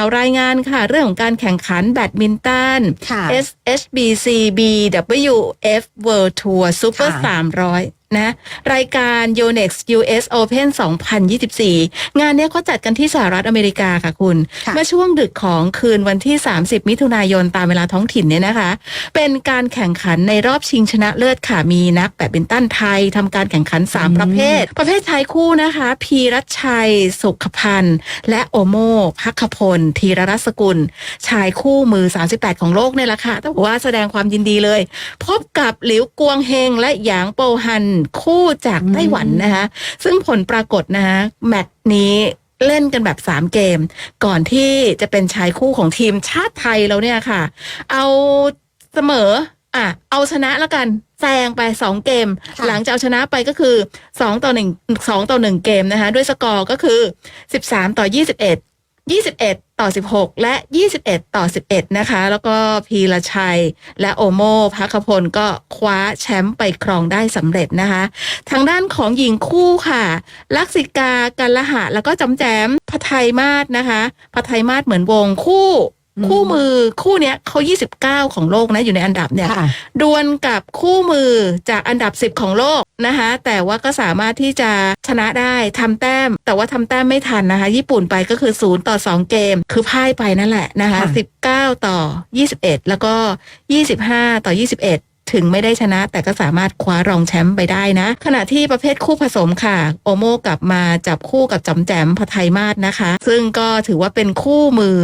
าวรายงานค่ะ เรื่องของการแข่งขันแบดมินตันค่ะ SHBC BWF World Tour Super ค่ะ300 นะ รายการ Yonex US Open 2024 งานเนี้ยเขาจัดกันที่สหรัฐอเมริกาค่ะคุณค่ะเมื่อช่วงดึกของคืนวันที่ 30 มิถุนายนตามเวลาท้องถิ่นเนี่ยนะคะ เป็นการแข่งขันในรอบชิงชนะเลิศค่ะ มีนักแบดมินตันไทยทำการแข่งขัน 3 ประเภท ประเภทชายคู่นะคะ พีรัชชัย สุขพันธ์ และโอโมพักขพล ธีรรัศกุล ชายคู่มือ 38 ของโลกเนี่ยแหละค่ะต้องบอกว่าแสดงความยินดีเลย พบกับหลิวกวงเฮงและหยางโปฮันคู่จากไต้หวันนะคะซึ่งผลปรากฏนะคะแมตช์นี้เล่นกันแบบ 3 เกม ก่อนที่จะเป็นชายคู่ของทีมชาติไทยเราเนี่ยค่ะ เอาเสมออะเอาชนะแล้วกันแซงไป 2 เกมค่ะหลังจากเอาชนะไปก็คือ 2 ต่อ 1 2 ต่อ 1 เกมนะคะ ด้วยสกอร์ก็คือ 13 ต่อ 21 21 ต่อ 16 และ 21 ต่อ 11 นะคะ แล้วก็พีรชัย และโอโมพักขพลก็คว้าแชมป์ไปครองได้สำเร็จนะคะ ทางด้านของหญิงคู่ค่ะ ลักษิกากันละหะ แล้วก็จำแจมพไทยมาศนะคะพไทยมาศเหมือนวงคู่อืมคู่มือคู่เนี้ยเขา29 ของโลกนะอยู่ในอันดับเนี่ยค่ะดวลกับคู่มือจากอันดับ 10 ของโลก นะคะแต่ว่าก็สามารถที่จะชนะได้ทำแต้ม แต่ว่าทำแต้มไม่ทันนะคะ ญี่ปุ่นไปก็คือ 0 ต่อ 2 เกม คือพ่ายไปนั่นแหละนะคะค่ะ19 ต่อ 21 แล้วก็ 25 ต่อ 21 ถึงไม่ได้ชนะ แต่ก็สามารถคว้ารองแชมป์ไปได้นะ ขณะที่ประเภทคู่ผสมค่ะ โอโมกลับมาจับคู่กับจำแจมพไทยมาศนะคะ ซึ่งก็ถือว่าเป็นคู่มือ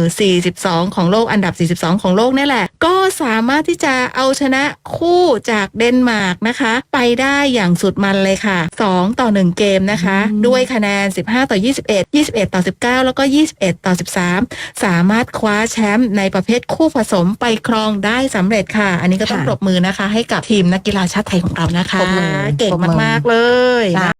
42 ของโลกอันดับ 42 ของโลกนี่แหละ ก็สามารถที่จะเอาชนะคู่จากเดนมาร์กนะคะ ไปได้อย่างสุดมันเลยค่ะ 2 ต่อ 1 เกมนะคะอืมด้วยคะแนน 15 ต่อ 21 21 ต่อ 19 แล้วก็ 21 ต่อ 13 สามารถคว้าแชมป์ในประเภทคู่ผสมไปครองได้สำเร็จค่ะ อันนี้ก็ต้องค่ะปรบมือนะคะให้กับทีมนักกีฬาชาติไทยของเรานะคะปรบมือเก่งปรบมือมาก ๆ เลยค่ะ